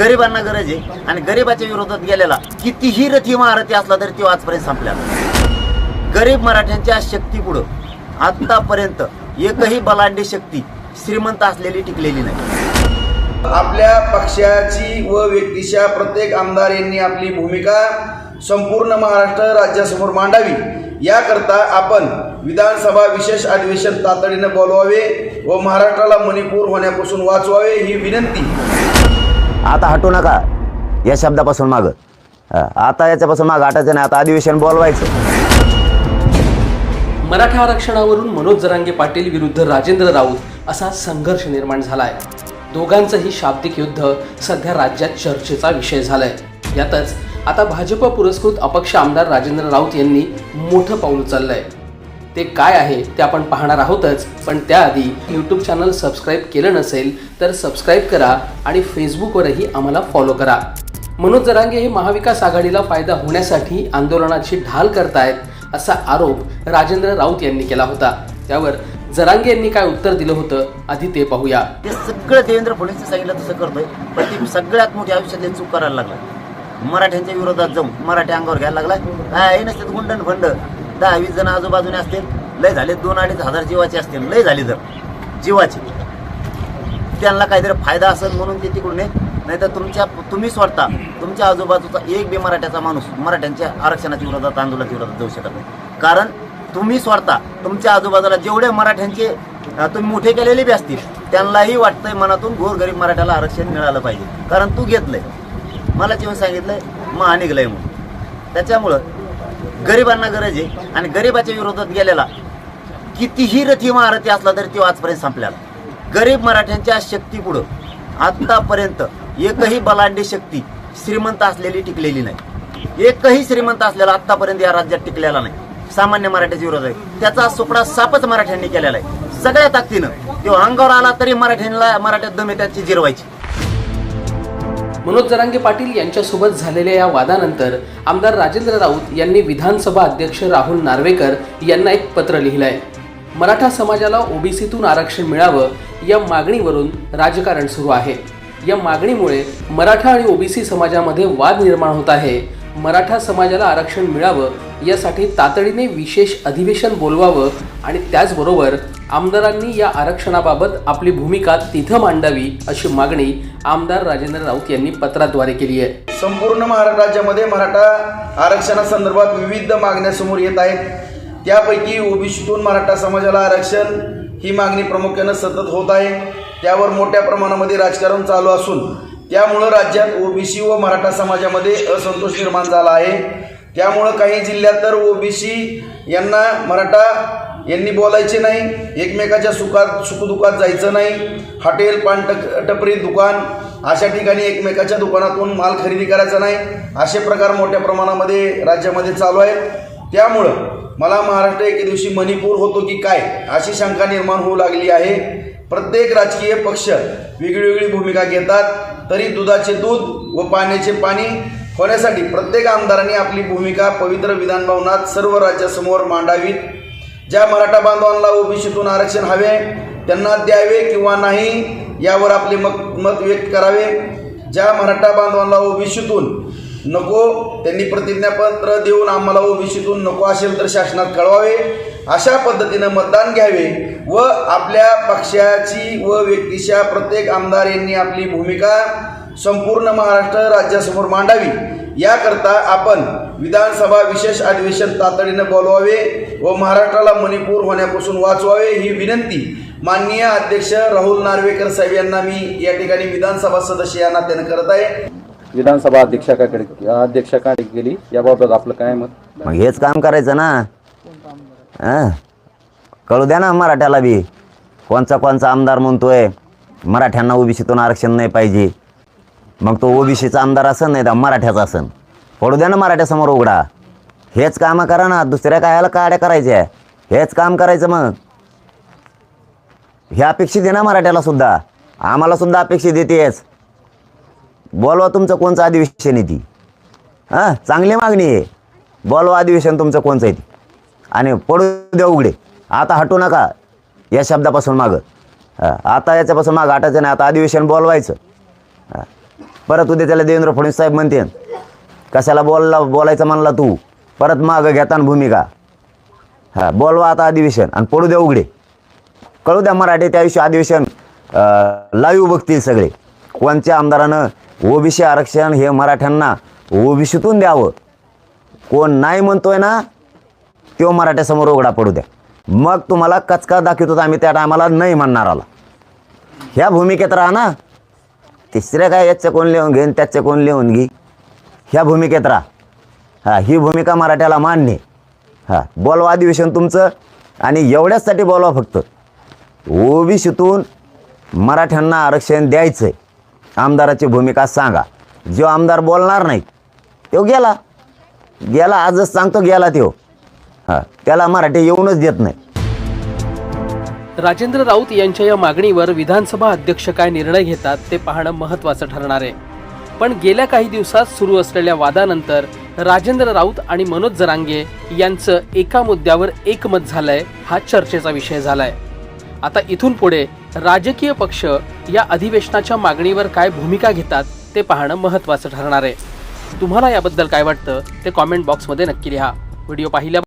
गरिबांना गरज आहे आणि गरिबाच्या विरोधात गेलेला कितीही रथी महारथी असला तरी तो आजपर्यंत संपला गरीब मराठ्यांच्या शक्ती पुढं आतापर्यंत एकही बलांडी शक्ती श्रीमंत असलेली टिकलेली नाही. आपल्या पक्षाची व व्यक्तीच्या प्रत्येक आमदार यांनी आपली भूमिका संपूर्ण महाराष्ट्र राज्यासमोर मांडावी. याकरता आपण विधानसभा विशेष अधिवेशन तातडीनं बोलवावे व महाराष्ट्राला मणिपूर होण्यापासून वाचवावे ही विनंती. आता हटू नका. या शब्दापासून मागं. हा, आता याच्यापासून मागं हटायचं नाही आता अधिवेशन बोलवायचं. मराठा आरक्षणावरून मनोज जरांगे पाटील विरुद्ध राजेंद्र राऊत असा संघर्ष निर्माण झालाय. दोघांचंही शाब्दिक युद्ध सध्या राज्यात चर्चेचा विषय झालाय. यातच आता भाजप पुरस्कृत अपक्ष आमदार राजेंद्र राऊत यांनी मोठं पाऊल उचललंय. ते काय आहे ते आपण पाहणार आहोतच. पण त्याआधी यूट्यूब चॅनल सबस्क्राईब केलं नसेल तर सबस्क्राईब करा आणि फेसबुकवरही आम्हाला फॉलो करा. मनोज जरांगे हे महाविकास आघाडीला फायदा होण्यासाठी आंदोलनाची ढाल करतायत असा आरोप राजेंद्र राऊत यांनी केला होता. त्यावर जरांगे यांनी काय उत्तर दिलं होतं आधी ते पाहूया. ते सगळं देवेंद्र फडणवीस सांगितलं तसं करतोय पण ते सगळ्यात मोठी आयुष्यातली चूक करायला लागला. मराठ्यांच्या विरोधात जाऊन मराठी अंगावर घ्यायला लागला काय नसतात गुंडन फंड दहा वीस जण आजूबाजूने असतील लय झाले दोन अडीच हजार जीवाचे असतील लय झाले तर. जीवाचे. त्यांना काहीतरी फायदा असेल म्हणून ते तिकडून नाही तर तुमच्या तुम्ही स्वतः तुमच्या आजूबाजूचा एक बी मराठ्याचा माणूस मराठ्यांच्या आरक्षणाच्या विरोधात आंदोलनाच्या विरोधात जाऊ शकत नाही. कारण तुम्ही स्वतः तुमच्या आजूबाजूला जेवढे मराठ्यांचे तुम्ही मोठे केलेले बी असतील त्यांनाही वाटतंय मनातून गोरगरीब मराठ्याला आरक्षण मिळालं पाहिजे. कारण तू घेतलंय. मला जेव्हा सांगितलंय मग निघलंय म्हणून. त्याच्यामुळं गरिबांना गरज आहे आणि गरिबाच्या विरोधात गेलेला कितीही रथी महारथी असला तरी तो आजपर्यंत संपल्याला गरीब मराठ्यांच्या शक्ती पुढं आतापर्यंत एकही बलांडी शक्ती श्रीमंत असलेली टिकलेली नाही. एकही श्रीमंत असलेला आतापर्यंत या राज्यात टिकलेला नाही. सामान्य मराठ्याच्या विरोध आहे. त्याचा सुकडा सापच मराठ्यांनी केलेला आहे. सगळ्या ताकदीनं तो अंगावर आला तरी मराठ्यांना मराठ्यात दमे त्याची जिरवायची. मनोज जरांगे पाटील यांच्यासोबत झालेल्या या वादानंतर आमदार राजेंद्र राऊत यांनी विधानसभा अध्यक्ष राहुल नार्वेकर यांना एक पत्र लिहिलं आहे मराठा समाजाला ओबीसीतून आरक्षण मिळावं या मागणीवरून राजकारण सुरू आहे. या मागणीमुळे मराठा आणि ओबीसी समाजामध्ये वाद निर्माण होत आहे. मराठा समाजाला आरक्षण मिळावं यासाठी तातडीने विशेष अधिवेशन बोलवावं आणि त्याचबरोबर आमदारांनी या आरक्षणाबाबत आपली भूमिका तिथं मांडावी अशी मागणी आमदार राजेंद्र राऊत यांनी पत्राद्वारे केली आहे. संपूर्ण महाराष्ट्र राज्यामध्ये मराठा आरक्षणासंदर्भात विविध मागण्या समोर येत आहेत. त्यापैकी ओबीसीतून मराठा समाजाला आरक्षण ही मागणी प्रामुख्यानं सतत होत आहे. त्यावर मोठ्या प्रमाणामध्ये राजकारण चालू असून त्यामुळं राज्यात ओबीसी व मराठा समाजामध्ये असंतोष निर्माण झाला आहे. त्यामुळं काही जिल्ह्यात तर ओबीसी यांना मराठा यांनी बोलायचे नाही एकमेकाच्या सुखात सुखदुखात जायचं नाही. हॉटेल पान टक टपरी दुकान अशा ठिकाणी एकमेकाच्या दुकानातून माल खरेदी करायचा नाही. असे प्रकार मोठ्या प्रमाणामध्ये राज्यामध्ये चालू आहेत. त्यामुळं मला महाराष्ट्र एके दिवशी मणिपूर होतो की काय अशी शंका निर्माण होऊ लागली आहे. प्रत्येक राजकीय पक्ष वेगळीवेगळी भूमिका घेतात तरी दुधाचे दूध व पाण्याचे पाणी होण्यासाठी प्रत्येक आमदारांनी आपली भूमिका पवित्र विधानभवनात सर्व राज्यासमोर मांडावीत. ज्या मराठा बांधवांना ओबीसीतून आरक्षण हवे त्यांना द्यावे किंवा नाही यावर आपले मत मत व्यक्त करावे. ज्या मराठा बांधवांना ओबीसीतून नको त्यांनी प्रतिज्ञापत्र देऊन आम्हाला ओबीसीतून नको असेल तर शासनात कळवावे. अशा पद्धतीनं मतदान घ्यावे व आपल्या पक्षाची व व्यक्तीच्या प्रत्येक आमदार यांनी आपली भूमिका संपूर्ण महाराष्ट्र राज्यासमोर मांडावी. याकरता आपण विधानसभा विशेष अधिवेशन तातडीनं बोलवावे व महाराष्ट्राला मणिपूर होण्यापासून वाचवावे ही विनंती माननीय अध्यक्ष राहुल नार्वेकर साहेब यांना मी या ठिकाणी विधानसभा सदस्य या नात्यानं करत आहे. विधानसभा अध्यक्षाकडे अध्यक्षाकडे गेली? याबाबत आपलं काय मत? मग हेच काम करायचं ना. हां? कळू द्या ना मराठ्याला बी. कोणचा कोणचा आमदार म्हणतोय मराठ्यांना ओबीसीतून आरक्षण नाही पाहिजे. मग तो ओबीसीचा आमदार असन नाही तर मराठ्याचा असन. पडू द्या ना मराठ्यासमोर उघडा. हेच कामं करा ना दुसऱ्या कायाला काड्या करायच्या हेच काम करायचं मग. हे अपेक्षित आहे ना मराठ्याला सुद्धा. आम्हाला सुद्धा अपेक्षित येतेच बोलवा तुमचं कोणचं अधिवेशन आहे ती. हां? चांगली मागणी आहे. बोलवा अधिवेशन तुमचं कोणचं आहे ती. आणि पडू द्या उघडे. आता हटू नका या शब्दापासून मागं. हां, आता याच्यापासून मागं हटायचं नाही आता अधिवेशन बोलवायचं. हां. परत उद्या त्याला देवेंद्र फडणवीस साहेब म्हणते कशाला बोलला बोलायचं म्हणला तू? परत मागं घेताना भूमिका. हा बोलवा आता अधिवेशन आणि पडू द्या उघडे. कळू द्या मराठी त्या दिवशी अधिवेशन लाईव्ह बघतील सगळे. कोणत्या आमदारानं ओबीसी आरक्षण हे मराठ्यांना ओबीसीतून द्यावं? कोण नाही म्हणतोय ना तो मराठ्यासमोर उघडा पडू द्या. मग तुम्हाला कचका दाखवतो आम्ही त्या टायमाला नाही म्हणणार आला. ह्या भूमिकेत राहा ना. तिसऱ्या काय याचं कोण लिहून घेईन त्याचं कोण लिहून घे. ह्या भूमिकेत राहा. हां ही भूमिका मराठ्याला मान्य हां बोलवा अधिवेशन तुमचं आणि एवढ्याचसाठी बोलवा फक्त. ओबीसीतून मराठ्यांना आरक्षण द्यायचं आहे आमदाराची भूमिका सांगा. जो आमदार बोलणार नाही तो गेला. गेला आजच सांगतो गेला तो त्याला मराठी येऊनच देत नाही. राजेंद्र राऊत यांच्या या मागणीवर विधानसभा अध्यक्ष काय निर्णय घेतात ते पाहणं महत्वाचं ठरणार आहे. पण गेल्या काही दिवसात सुरू असलेल्या वादानंतर राजेंद्र राऊत आणि मनोज जरांगे यांचं एका मुद्द्यावर एकमत झालंय हा चर्चेचा विषय झालाय. आता इथून पुढे राजकीय पक्ष या अधिवेशनाच्या मागणीवर काय भूमिका घेतात ते पाहणं महत्त्वाचं ठरणार आहे. तुम्हाला याबद्दल काय वाटतं ते कॉमेंट बॉक्समध्ये नक्की लिहा. व्हिडिओ पाहिल्या